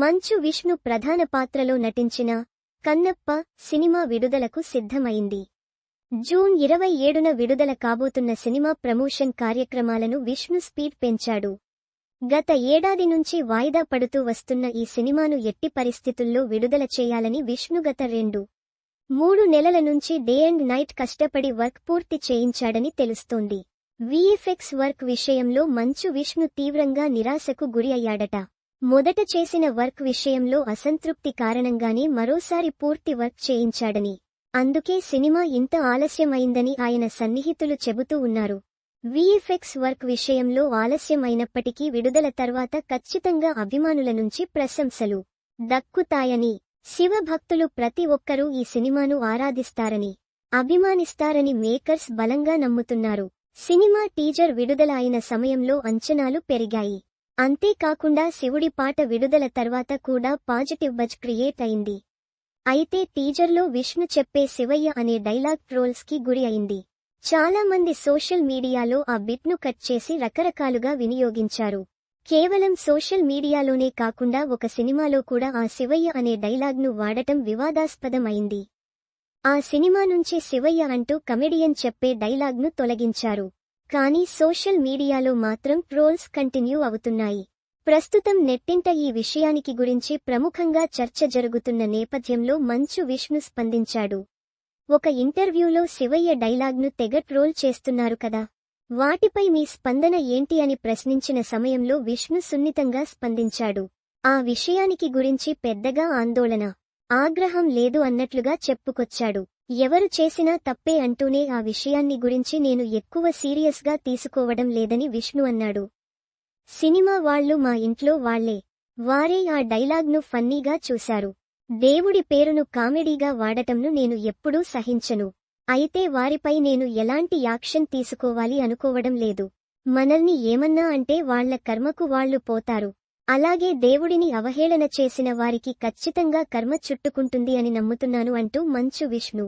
మంచు విష్ణు ప్రధాన పాత్రలో నటించిన కన్నప్ప సినిమా విడుదలకు సిద్ధమైంది. జూన్ ఇరవై ఏడున విడుదల కాబోతున్న సినిమా ప్రమోషన్ కార్యక్రమాలను విష్ణు స్పీడ్ పెంచాడు. గత ఏడాది నుంచి వాయిదా పడుతూ వస్తున్న ఈ సినిమాను ఎట్టి పరిస్థితుల్లో విడుదల చేయాలని విష్ణు గత రెండు మూడు నెలల నుంచి డే అండ్ నైట్ కష్టపడి వర్క్ పూర్తి చేయించాడని తెలుస్తోంది. విఎఫ్ఎక్స్ వర్క్ విషయంలో మంచు విష్ణు తీవ్రంగా నిరాశకు గురి అయ్యాడట. మొదట చేసిన వర్క్ విషయంలో అసంతృప్తి కారణంగానే మరోసారి పూర్తి వర్క్ చేయించాడని. అందుకే సినిమా ఇంత ఆలస్యమైందని ఆయన సన్నిహితులు చెబుతూ ఉన్నారు. విఎఫ్ఎక్స్ వర్క్ విషయంలో ఆలస్యం అయినప్పటికీ విడుదల తర్వాత ఖచ్చితంగా అభిమానుల నుంచి ప్రశంసలు దక్కుతాయని శివభక్తులు ప్రతి ఒక్కరూ ఈ సినిమాను ఆరాధిస్తారని అభిమానిస్తారని మేకర్స్ బలంగా నమ్ముతున్నారు. సినిమా టీజర్ విడుదల అయిన సమయంలో అంచనాలు పెరిగాయి. అంతేకాకుండా శివుడి పాట విడుదల తర్వాత కూడా పాజిటివ్ బజ్ క్రియేట్ అయింది. అయితే టీజర్లో విష్ణు చెప్పే శివయ్య అనే డైలాగ్ ట్రోల్స్కి గురి అయింది. చాలా మంది సోషల్ మీడియాలో ఆ బిట్ను కట్ చేసి రకరకాలుగా వినియోగించారు. కేవలం సోషల్ మీడియాలోనే కాకుండా ఒక సినిమాలో కూడా ఆ శివయ్య అనే డైలాగ్ను వాడటం వివాదాస్పదం అయింది ఆ సినిమా నుంచి శివయ్య అంటూ కమెడియన్ చెప్పే డైలాగ్ను తొలగించారు. కానీ సోషల్ మీడియాలో మాత్రం ట్రోల్స్ కంటిన్యూ అవుతున్నాయి. ప్రస్తుతం నెట్టింట ఈ విషయానికి గురించి ప్రముఖంగా చర్చ జరుగుతున్న నేపథ్యంలో మంచు విష్ణు స్పందించాడు. ఒక ఇంటర్వ్యూలో శివయ్య డైలాగ్ను తెగ ట్రోల్ చేస్తున్నారు కదా. వాటిపై మీ స్పందన ఏంటి అని ప్రశ్నించిన సమయంలో విష్ణు సున్నితంగా స్పందించాడు. ఆ విషయానికి గురించి పెద్దగా ఆందోళన ఆగ్రహం లేదు అన్నట్లుగా చెప్పుకొచ్చాడు. ఎవరు చేసినా తప్పే అంటూనే ఆ విషయాన్ని గురించి నేను ఎక్కువ సీరియస్గా తీసుకోవడం లేదని విష్ణు అన్నాడు. సినిమా వాళ్ళు మా ఇంట్లో వాళ్ళే వారే ఆ డైలాగ్ను ఫన్నీగా చూశారు. దేవుడి పేరును కామెడీగా వాడటంను నేను ఎప్పుడూ సహించను. అయితే వారిపై నేను ఎలాంటి యాక్షన్ తీసుకోవాలి అనుకోవడం లేదు. మనల్ని ఏమన్నా అంటే వాళ్ళ కర్మకు వాళ్ళు పోతారు. అలాగే దేవుడిని అవహేళన చేసిన వారికి ఖచ్చితంగా కర్మ చుట్టుకుంటుంది అని నమ్ముతున్నాను అంటూ మంచు విష్ణు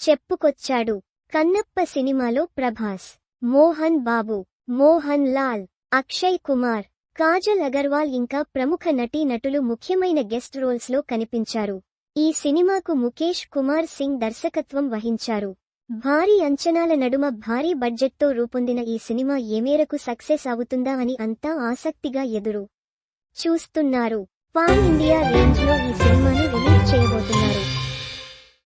చెప్పుకొచ్చాడు. కన్నప్ప సినిమాలో ప్రభాస్ మోహన్ బాబు మోహన్ లాల్ అక్షయ్ కుమార్ కాజల్ అగర్వాల్ ఇంకా ప్రముఖ నటీ నటులు ముఖ్యమైన గెస్ట్ రోల్స్లో కనిపించారు. ఈ సినిమాకు ముఖేష్ కుమార్ సింగ్ దర్శకత్వం వహించారు. భారీ అంచనాల నడుమ భారీ బడ్జెట్తో రూపొందిన ఈ సినిమా ఏమేరకు సక్సెస్ అవుతుందా అని అంతా ఆసక్తిగా ఎదురు చూస్తున్నారు. పాన్ ఇండియా రేంజ్లో ఈ సినిమాను రిలీజ్ చేయబోతున్నారు.